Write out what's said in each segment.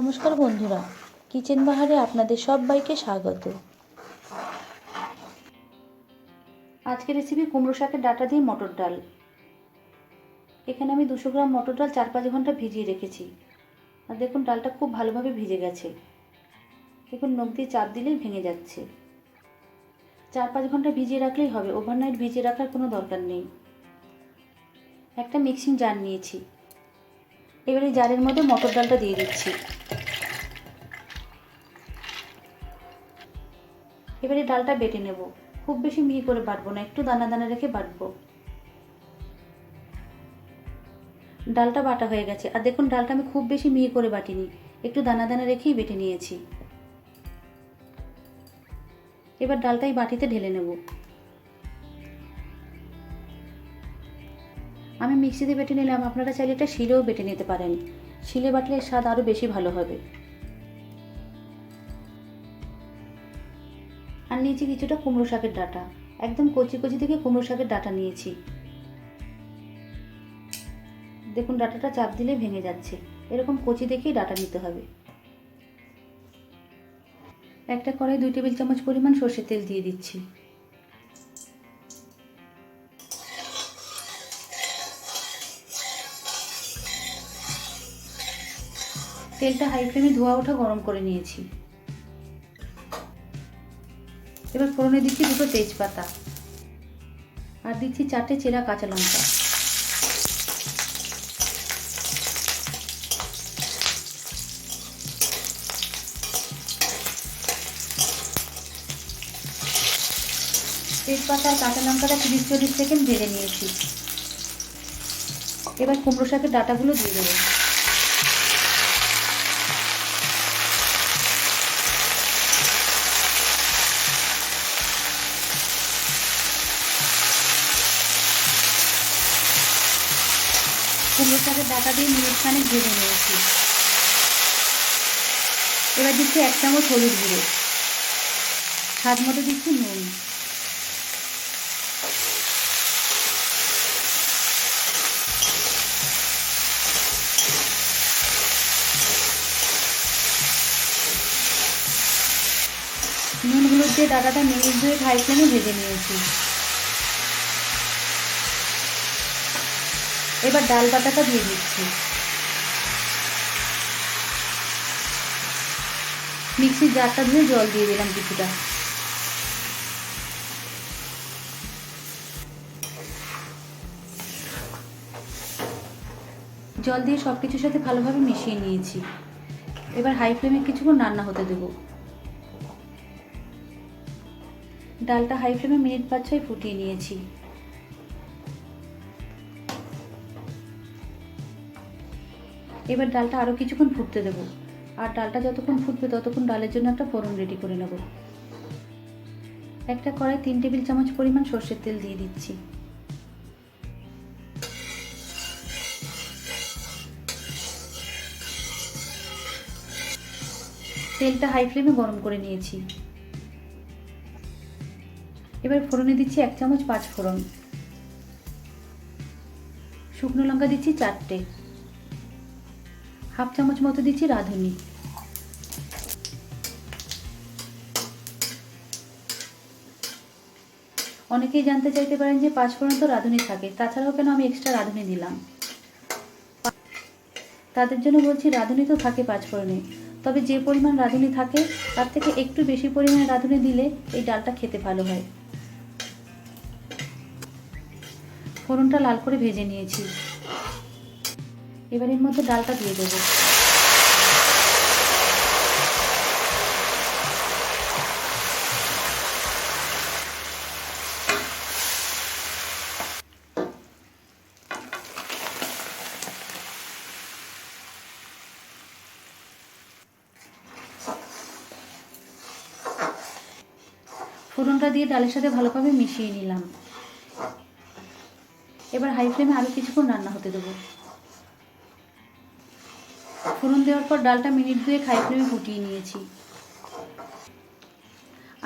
নমস্কার বন্ধুরা। কিচেন বাহারে আপনাদের সবাইকে স্বাগত। আজকে রেসিপি কুমড়ো শাকের ডাটা দিয়ে মটর ডাল। এখানে আমি দুশো গ্রাম মটর ডাল চার পাঁচ ঘণ্টা ভিজিয়ে রেখেছি। আর দেখুন, ডালটা খুব ভালোভাবে ভিজে গেছে। দেখুন, নখ দিয়ে চাপ দিলেই ভেঙে যাচ্ছে। চার পাঁচ ঘণ্টা ভিজিয়ে রাখলেই হবে। ওভারনাইট ভিজিয়ে রাখার কোনো দরকার নেই। একটা মিক্সিং জার নিয়েছি। এবারে জারের মধ্যে মটর ডালটা দিয়ে দিচ্ছি। এবারে ডালটা বেটে নেব। খুব বেশি মিহি করে বাটবো না, একটু দানা দানা রেখে বাটবো। ডালটা বাটা হয়ে গেছে। আর দেখুন, ডালটা আমি খুব বেশি মিহি করে বাটিনি, একটু দানা দানা রেখেই বেটে নিয়েছি। এবার ডালটাই বাটিতে ঢেলে নেব। আমি মিক্সিতে বেটে নিলাম, আপনারা চাইলে এটা শিলেও বেটে নিতে পারেন। শিলে বাটলে স্বাদ আরও বেশি ভালো হবে। নিয়েছি কিছুটা কুমড়ো শাকের ডাটা। একদম কচি কচি থেকে কুমড়ো শাকের ডাটা নিয়েছি। দেখুন, ডাটাটা চাপ দিলে ভেঙে যাচ্ছে। এরকম কচি দেখেই ডাটা নিতে হবে। একটা কড়াই দুই টেবিল চামচ পরিমাণ সর্ষের তেল দিয়ে দিচ্ছি। তেলটা হাই ফ্লেমে ধোয়া ওঠা গরম করে নিয়েছি। এবার ফোড়নে দিচ্ছি দুটো তেজপাতা। আর দিচ্ছি চারটে চেরা কাঁচা লঙ্কা। তেজপাতা আর কাঁচা লঙ্কাটা তিরিশ চল্লিশ সেকেন্ড ভেজে নিয়েছি। এবার কুমড়ো শাকের ডাটাগুলো দিয়ে দেবো। কুমড়ো শাকের ডাটা দিয়ে মিনিট খানেক ভেজে নিয়েছি এবার দিচ্ছি এক চামচ হলুদ গুঁড়ো। স্বাদ মতো দিচ্ছি নুন। নুন হলুদ দিয়ে ডাটাটা মিনিট দুয়ে হাই ফ্লেমে ভেজে নিয়েছি। এবার ডাল বাটাটা দিয়ে দিচ্ছি। মিক্সির জারটা ধুয়ে জল দিয়ে দিলাম কিছুটা। জল দিয়ে সব কিছুর সাথে ভালোভাবে মিশিয়ে নিয়েছি। এবার হাই ফ্লেমে কিছুক্ষণ রান্না হতে দেবো। ডালটা হাই ফ্লেমে মিনিট পাঁচ ছয় ফুটিয়ে নিয়েছি। এবার ডালটা আরও কিছুক্ষণ ফুটতে দেবো। আর ডালটা যতক্ষণ ফুটবে ততক্ষণ ডালের জন্য একটা ফোড়ন রেডি করে নেব। একটা কড়াই তিন টেবিল চামচ পরিমাণ সর্ষের তেল দিয়ে দিচ্ছি। তেলটা হাই ফ্লেমে গরম করে নিয়েছি। এবার ফোড়নে দিচ্ছি এক চামচ পাঁচ ফোড়ন। শুকনো লঙ্কা দিচ্ছি চারটে। হাফ চামচ মতো দিচ্ছি রাঁধুনি। অনেকেই জানতে চাইতে পারেন যে পাঁচ ফোড়ন তো রাঁধুনি থাকে, তাছাড়াও কেন আমি এক্সট্রা রাঁধুনি দিলাম? তাদের জন্য বলছি রাঁধুনি তো থাকে পাঁচ ফোড়নে, তবে যে পরিমাণ রাঁধুনি থাকে, তার থেকে একটু বেশি পরিমাণে রাঁধুনি দিলে এই ডালটা খেতে ভালো হয়। ফোড়নটা লাল করে ভেজে নিয়েছি। এবার এর মধ্যে ডালটা দিয়ে দেবো। ফোড়নটা দিয়ে ডালের সাথে ভালোভাবে মিশিয়ে নিলাম। এবার হাই ফ্লেমে আরও কিছুক্ষণ রান্না হতে দেবো। ফোড়ন দেওয়ার পর ডালটা মিনিট দুয়েক হাই ফ্লেমে ফুটিয়ে নিয়েছি।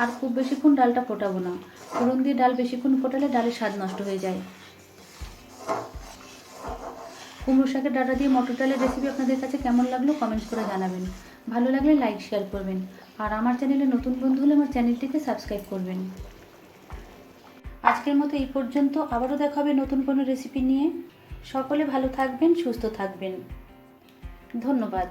আর খুব বেশিক্ষণ ডালটা ফোটাবো না। ফোড়ন দিয়ে ডাল বেশিক্ষণ ফোটালে ডালের স্বাদ নষ্ট হয়ে যায়। কুমড়ো শাকের ডাটা দিয়ে মটর ডালের রেসিপি আপনাদের কাছে কেমন লাগল কমেন্টস করে জানাবেন। ভালো লাগলে লাইক শেয়ার করবেন। আর আমার চ্যানেলে নতুন বন্ধু হলে আমার চ্যানেলটিকে সাবস্ক্রাইব করবেন। আজকের মতো এই পর্যন্ত। আবারও দেখা হবে নতুন কোনো রেসিপি নিয়ে। সকলে ভালো থাকবেন, সুস্থ থাকবেন। ধন্যবাদ।